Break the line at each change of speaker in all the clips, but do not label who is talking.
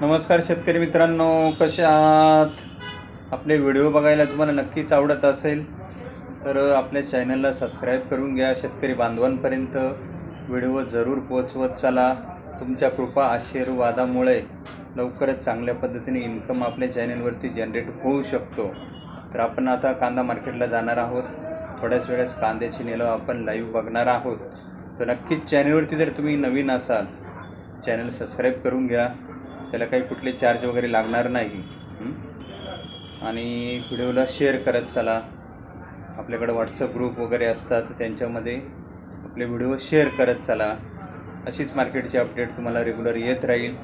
नमस्कार शेतकरी मित्रांनो कसे आहात? आपले व्हिडिओ बघायला तुम्हाला नक्कीच आवडत असेल तर आपल्या चॅनलला सबस्क्राईब करून घ्या शेतकरी बांधवांपर्यंत. व्हिडिओ जरूर पोचवत चला. तुमच्या कृपा आशीर्वादामुळे लवकरच चांगल्या पद्धतीने इन्कम आपल्या चॅनलवरती जनरेट होऊ शकतो. तर आपण आता कांदा मार्केटला जाणार आहोत. थोड्याच वेळेस कांद्याची निलाव आपण लाईव्ह बघणार आहोत. तर नक्कीच चॅनलवरती जर तुम्ही नवीन असाल चॅनल सबस्क्राईब करून घ्या. त्याला काही कुठले चार्ज वगैरे लागणार नाही. आणि व्हिडिओला शेअर करत चला. आपल्याकडे व्हॉट्सअप ग्रुप वगैरे असतात त्यांच्यामध्ये आपले व्हिडिओ शेअर करत चला. अशीच मार्केटची अपडेट तुम्हाला रेग्युलर येत राहील.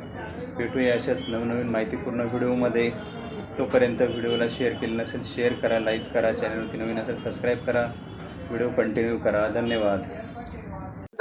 भेटूया अशाच नवनवीन माहितीपूर्ण व्हिडिओमध्ये तोपर्यंत व्हिडिओला शेअर केलं नसेल शेअर करा लाईक करा. चॅनलवरती नवीन असेल सबस्क्राईब करा. व्हिडिओ कंटिन्यू करा. धन्यवाद.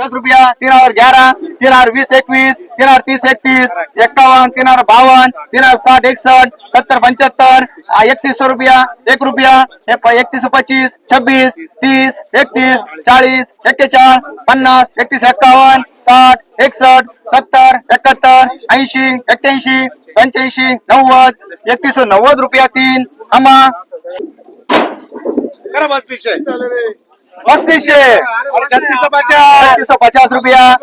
दस रुपया, तीन हज़ार ग्यारह, तीन हज़ार बीस इक्कीस, तीन हज़ार तीस इकतीस, इक्यावन, तीन हज़ार बावन, तीन हज़ार साठ एकसठ सत्तर पंचहत्तर इकतीस सौ रुपया, एक रुपया इकतीस सौ पच्चीस, छब्बीस, तीस एकतीस चाळीस एक्केचाळ पन्नास एकतीस एक्कावन्न साठ एकसठ सत्तर एकाहत्तर ऐंशी एक्क्याऐंशी पंच्याऐंशी नव्वद एकतीस सौ नव्वद रुपया तीन आम्हा
करा बस्तीसशे
छत्तीस सौ पचास सौ रुपया.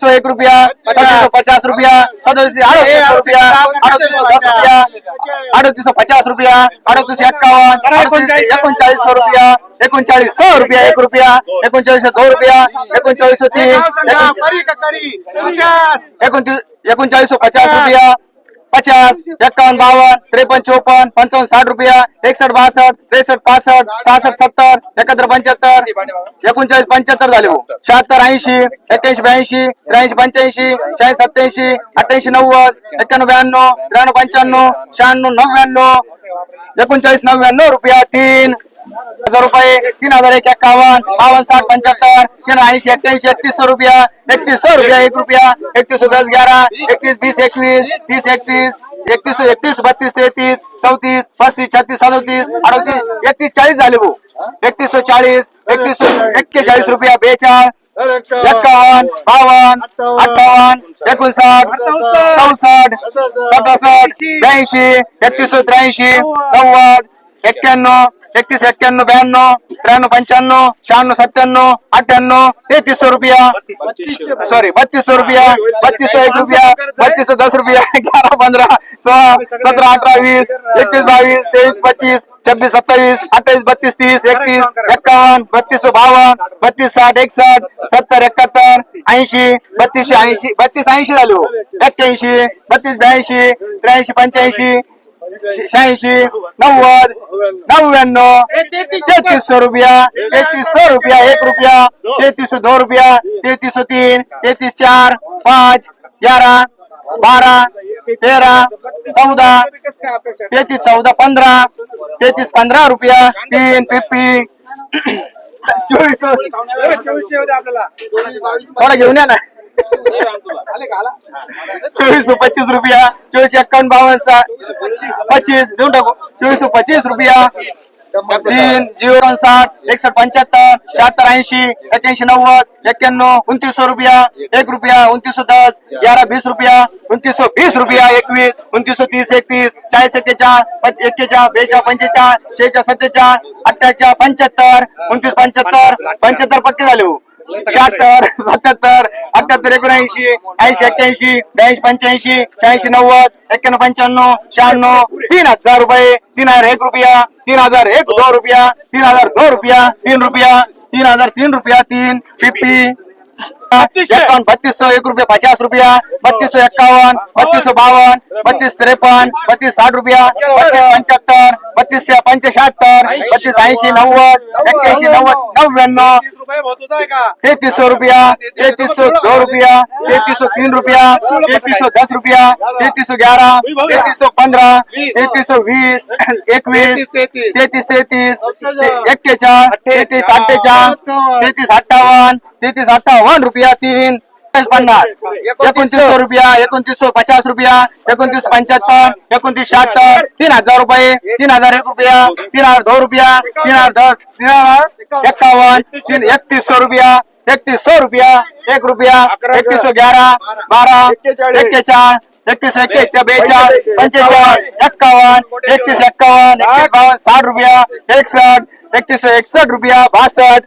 सौ एक रुपया. सदोतीस सौ पचास रुपया. अड़तीस सौ पचास रुपया. अड़तीस एकोणचाळीस सौ रुपया एकोणचाळीस. सौ रुपया. एक रुपया. एकोणचाळीस सौ दो रुपया. एकोणचाळीस सौ तीन एकोण-
करी का करी पचास.
एकोणतीस एकोणचाळीस सौ पचास रुपया. पचास एक्कावन्न बावन्न त्रेपन्न चोपन्न पंचावन्न साठ रुपया एकसष्ट बासष्ट त्रेसष्ट पासष्ट सहासष्ट सत्तर एकाहत्तर पंच्याहत्तर एकोणचाळीस पंच्याहत्तर झाले हो. शहात्तर ऐंशी एक्क्याऐंशी ब्याऐंशी त्र्याऐंशी पंच्याऐंशी शहाऐंशी सत्याऐंशी अठ्ठ्याऐंशी नव्वद एक्क्याण्णव ब्याण्णव त्र्याण्णव पंच्याण्णव शहाण्णव नव्याण्णव एकोणचाळीस नव्याण्णव रुपया तीन हजार रुपये तीन हजार एक एक्कावन्न बावन्न साठ पंच्याहत्तर तीन ऐंशी एक्क्याऐंशी एकतीस सौ रुपया एकतीस सौ रुपया एक रुपया एकतीस दस ग्यारह एकतीस बीस एकवीस तीस एकतीस एकतीस एकतीस बत्तीस तेहतीस चौतीस पस्तीस छत्तीस सदतीस अडतीस एकतीस चाळीस झाले भाऊ. एकतीस सौ चाळीस एकतीस एक्केचाळीस रुपया बेचाळ एक्कावन्न बावन्न अठ्ठावन्न एकोणसाठ चौसष्ट सदसष्ट ब्याऐंशी एकतीस सौ त्र्याऐंशी नव्वद एक्क्याण्णव एकतीस एक्क्याण्णव ब्याण्णव, त्र्याण्णव, पंच्याण्णव, शहाण्णव, सत्त्याण्णव, अठ्ठ्याण्णव तेहतीस सौ रुपया. सॉरी बत्तीस सौ रुपया बत्तीस सौ एक रुपया बत्तीस सौ दस रुपया ग्यारह पंद्रह सोलह सत्रह अठारह वीस, एकतीस बाईस तेईस पच्चीस, छब्बीस, सत्तावीस अट्ठाईस बत्तीस, तीस, एकतीस, एक्कावन्न बत्तीस सौ बावन बत्तीस साठ एकसठ सत्तर, एकाहत्तर, ऐंशी, बत्तीसशे ऐंशी, बत्तीस, ऐंशी झाले बत्तीस, ब्याऐंशी, त्र्याऐंशी, पंच्याऐंशी शहाऐंशी नव्वद नव्याण्णव तेहतीस सौ रुपया तेहतीस सौ रुपया एक रुपया तेहतीस सौ दो रुपया तेहतीस सौ तीन तेहतीस चार पाँच ग्यारह बारह तेरह चौदह तेहतीस चौदह पंधरा तेहतीस पंधरा रुपया तीन पिप्पी चोवीस सौ
चोवीसशे होते आपल्याला.
थोडा घेऊन या ना. चोवीस सौ पच्चीस रुपया चोवीस एक्कावन्न बावन्न सा, पच्चीस चोवीस सौ पच्चीस रुपया। तीन, ज़ीरो साठ एकसठ पंच्याहत्तर शहात्तर ऐंशी एक्क्याऐंशी नव्वद एक्क्याण्णव उनतीस सौ रुपया, एक रुपया, उनतीस सौ दस, ग्यारह, बीस रुपया, उनतीस सौ बीस रुपया एकवीस उनतीस सौ तीस एकतीस चाळीस एक्केचाळ एक्केचाळ बेचाळ पंचेचाळ शेचाळ सत्तेचाळ अठ्ठ्याचाळ पंच्याहत्तर उनतीस पंच्याहत्तर पंच्याहत्तर पक्के झाले शहात्तर सत्याहत्तर अठ्याहत्तर एकोणऐंशी ऐंशी एक्क्याऐंशी ब्याऐंशी पंच्याऐंशी शहाऐंशी नव्वद एक्क्याण्णव पंच्याण्णव शहाण्णव तीन हज़ार रुपये तीन हज़ार एक रुपया तीन हज़ार एक दो रुपया तीन हज़ार दो रुपया तीन रुपया तीन हज़ार तीन रुपया तीन फिफ्टी एक्कावन्न बत्तीस सौ एक रुपया पचास रुपया बत्तीस सौ एक्कावन्न बत्तीस सौ बावन्न बत्तीस त्रेपन्न बत्तीस साठ रुपया बत्तीस पंच्याहत्तर बत्तीस पंचशहात्तर बत्तीस ऐंशी नव्वद एक्क्याऐंशी नव्वद. नव्याण्णव.
का?
तैतीस सौ रुपया तैतीस सौ दो रुपया तैतीस सौ तीन रुपया तैतीस सौ दस रुपया तैतीस सौ ग्यारह तैतीस सौ पंद्रह तैतीस सौ बीस एकवीस तैतीस तैतीस एक्केचाळ तैतीस अठ्ठेचाळ तैतीस अठ्ठावन्न तैतीस अठ्ठावन्न रुपया तीन. पन्नास। एकोणतीस सौ रुपया सौ पचास रुपया एकोणतीस पंच्याहत्तर एकोणतीस शहात्तर तीन हज़ार रुपये तीन हज़ार एक रुपया तीन हज़ार दो रुपया तीन हज़ार दस तीन हज़ार एक्कावन्न तीन एकतीस सौ रुपया इकतीस सौ रुपया एक रुपया इकतीस सौ ग्यारह बारह एक्केचाळ एकतीस एक्केचाळ बेचाळ पंचेचाळ एक्कावन्न एकतीस एक्कावन्न एकतीस बावन्न साठ। रुपया एकसठ एकतीस एकसठ रुपया बासष्ट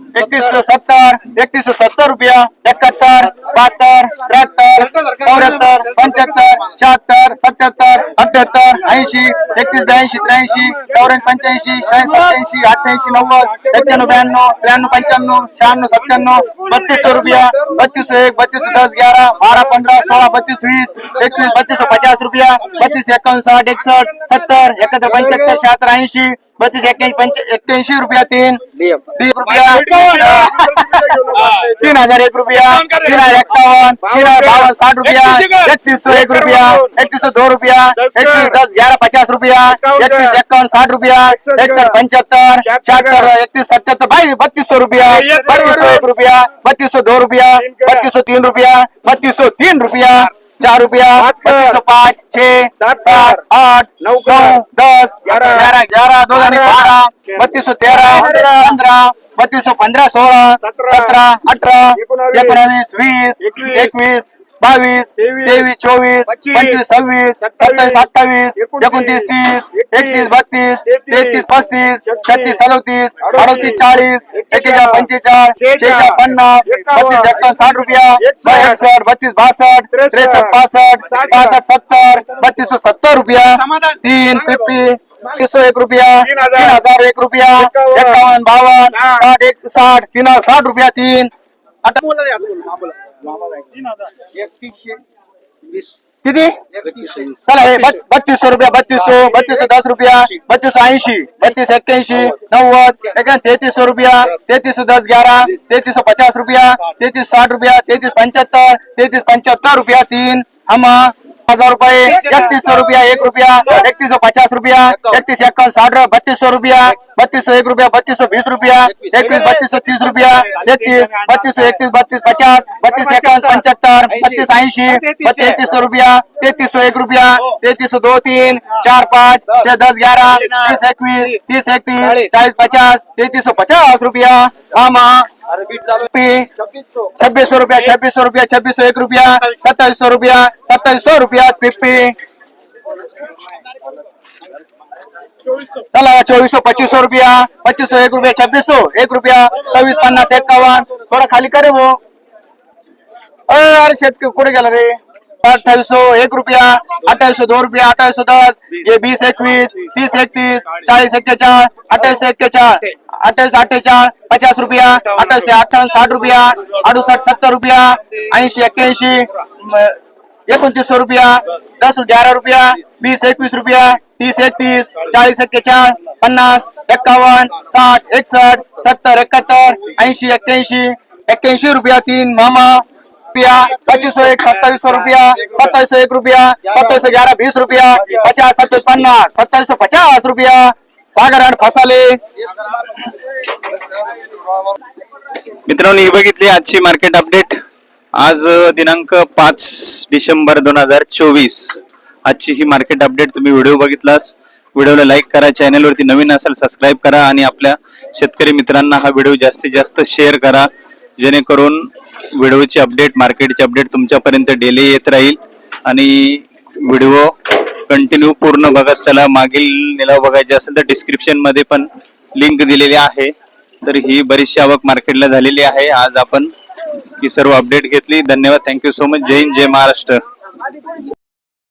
एकतीस सौ सत्तर एकतीस सौ सत्तर रुपया इकहत्तर बहत्तर त्र्याहत्तर चौऱ्याहत्तर पंच्याहत्तर शहात्तर सत्याहत्तर अठ्याहत्तर ऐंशी एकतीस ब्याऐंशी त्र्याऐंशी चौऱ्याऐंशी पंच्याऐंशी शहाऐंशी सत्याऐंशी अठ्ठ्याऐंशी नव्वद एक्क्याण्णव ब्याण्णव त्र्याण्णव पंच्याण्णव शहाण्णव सत्त्याण्णव बत्तीस सौ रुपया बत्तीस सौ एक बत्तीस सौ दस ग्यारह बारह पंद्रह सोलह बत्तीस वीस एकवीस बत्तीस सौ पचास रुपया बत्तीस एकावन्न साठ एकसठ सत्तर एकाहत्तर पंचहत्तर शहात्तर ऐंशी बत्तीस एक्क्याऐंशी पंच एक्क्याऐंशी रुपया तीन तीन रुपया तीन हज़ार एक रुपया, तीन हज़ार एक्कावन्न तीन हज़ार बावन, साठ रुपया एकतीस सौ एक रुपया एकतीस सौ दो रुपया एकतीस दस, ग्यारह, पचास रुपया, एकतीस एक्कावन्न साठ रुपया, एकसठ पंच्याहत्तर शहात्तर एकतीस सत्याहत्तर भाई बत्तीस सौ रुपया बत्तीस सौ एक रुपया बत्तीस सौ दो रुपया बत्तीस सौ तीन रुपया बत्तीस सौ तीन रुपया, चार रुपया बत्तीस सौ पाँच छह सात, आठ, नौ, दस, ग्यारह ग्यारह, दो हज़ार बारह बत्तीस सौ तेरह, पंद्रह बत्तीस सौ पंद्रह सोळा सतरा अठरा एकोणावीस वीस एकवीस बावीस तेवीस चोवीस पंचवीस सव्वीस सत्तावीस अठ्ठावीस एकोणतीस तीस एकतीस बत्तीस तेहतीस पस्तीस छत्तीस सदोतीस अडतीस चाळीस एक्केचाळ पंचेचाळ शेहेचाळ पन्नास बत्तीस एकावन्न साठ रुपया एकसठ बत्तीस बासष्ट त्रेसष्ट पासष्ट सहासष्ट सत्तर बत्तीस सौ सत्तर रुपया तीन फिफ्टी सौ एक रुपया तीन हज़ार. एक रुपया एकावन्न. बावन्न साठ. एक साठ तीन साठ रुपया तीन. आता किती? चला हे बत्तीस सौ रुपया बत्तीस सौ बत्तीस सौ दस रुपया बत्तीस सौ ऐंशी बत्तीस एक्क्याऐंशी नव्वद तेहतीस सौ रुपया तैतीस सौ दस ग्यारह तैतीस सौ पचास रुपया तेहतीस साठ रुपया तैतीस पंच्याहत्तर तैतीस पंच्याहत्तर रुपया तीन. हमा हज़ार रुपये एकतीस सौ रुपया एक रुपया एकतीस सौ पचास रुपया एकतीस एक्कावन्न साठ रुपया बत्तीस सौ रुपया बत्तीस सौ एक रुपया बत्तीस सौ बीस रुपया एकवीस बत्तीस सौ तीस रुपया तेहतीस बत्तीस सौ एकतीस बत्तीस पचास बत्तीस एक्कावन्न पंच्याहत्तर बत्तीस ऐसी तेहतीस सौ रुपया तेहतीस सौ एक रुपया तैतीस सौ दो तीन चार पाँच छह दस ग्यारह तीस इक्कीस तीस इकतीस चालीस। पचास तैतीस सौ पचास रुपया। आमा छब्बीस सौ। रुपया छब्बीस सौ रुपया छब्बीस सौ एक रुपया सत्ताईस सौ रुपया सत्ताईस सौ रुपया पिप्पी चला चोवीस सौ पच्चीस सौ रुपया पच्चीस सौ एक रुपया छब्बीस सौ एक रुपया सव्वीस पन्नास एक्कावन्न थोडा खाली करे वो। अरे अरे शेतकरी कुठे गेला रे। अठ्ठावीस सौ एक रुपया अठ्ठावीस सौ दो रुपया अठ्ठावीस सौ दस ये बीस एकवीस तीस एकतीस चाळीस एक्केचाळ अठ्ठावीस एक्केचाळ अठ्ठावीस अठ्ठेचाळ पचास रुपया अठ्ठावीस अठ्ठावन्न साठ रुपया, अडुसठ सत्तर रुपया एक्क्याऐंशी, म- एकोणतीस सौ रुपया, दस ग्यारह रुपया बीस एकवीस रुपया, तीस एकतीस, चाळीस एक्केचाळ पन्नास एक्कावन्न साठ, एकसठ, सत्तर, एकाहत्तर, ऐंशी एक्क्याऐंशी एक्क्याऐंशी रुपया तीन मामा, रुपया पच्चीस सौ एक सत्ताईस सौ रुपया सत्ताईस सौ एक रुपया सत्ताईस सौ ग्यारह बीस रुपया, पचास सत्ताईस पन्ना सत्ताईस सौ पचास रुपया सागर आणि फसाले.
मित्रांनो ही बघितली आजची मार्केट अपडेट आज दिनांक पाच डिसेंबर दोन हजार चोवीस. आजची ही मार्केट अपडेट तुम्ही व्हिडिओ बघितलास. व्हिडिओला लाईक करा चॅनलवरती नवीन असेल सबस्क्राईब करा आणि आपल्या शेतकरी मित्रांना हा व्हिडिओ जास्तीत जास्त शेअर करा. जेणेकरून व्हिडिओची अपडेट मार्केटची अपडेट तुमच्यापर्यंत डेली येत राहील. आणि व्हिडिओ कंटिन्यू पूर्ण बघत चला. मागील निलाव बघायचे असेल तर डिस्क्रिप्शनमध्ये पण लिंक दिलेली आहे. तर ही बरीचशी आवक मार्केटला झालेली आहे. आज आपण ही सर्व अपडेट घेतली. धन्यवाद. थँक्यू सो मच जय हिंद जय महाराष्ट्र.